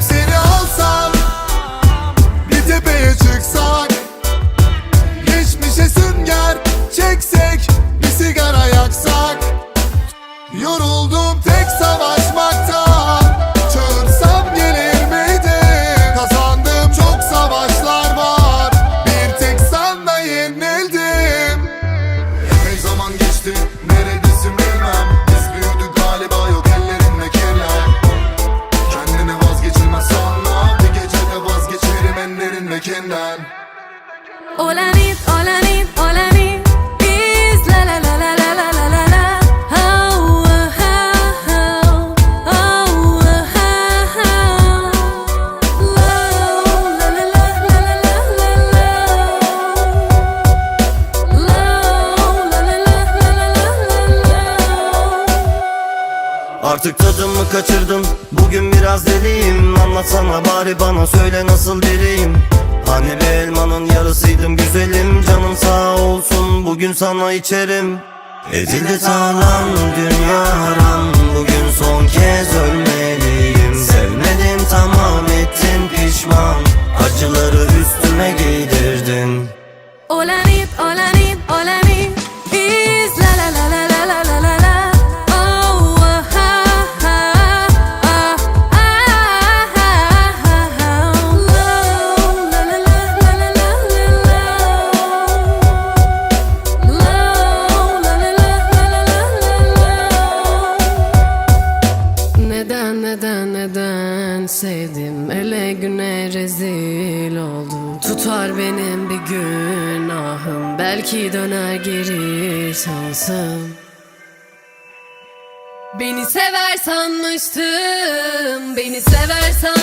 See. All I need. Artık tadımı kaçırdım. Bugün biraz deliyim. Anlatsana bari bana söyle nasıl biriyim Hani bir elmanın yarısıydım güzelim. Canım sağ olsun bugün sana içerim. Edildi sağlam dünya haram. neden neden sevdim? Ele güne rezil oldum. Tutar benim bir günahım. Belki döner geri şansım. Beni sever sanmıştım. Beni sever sanmıştım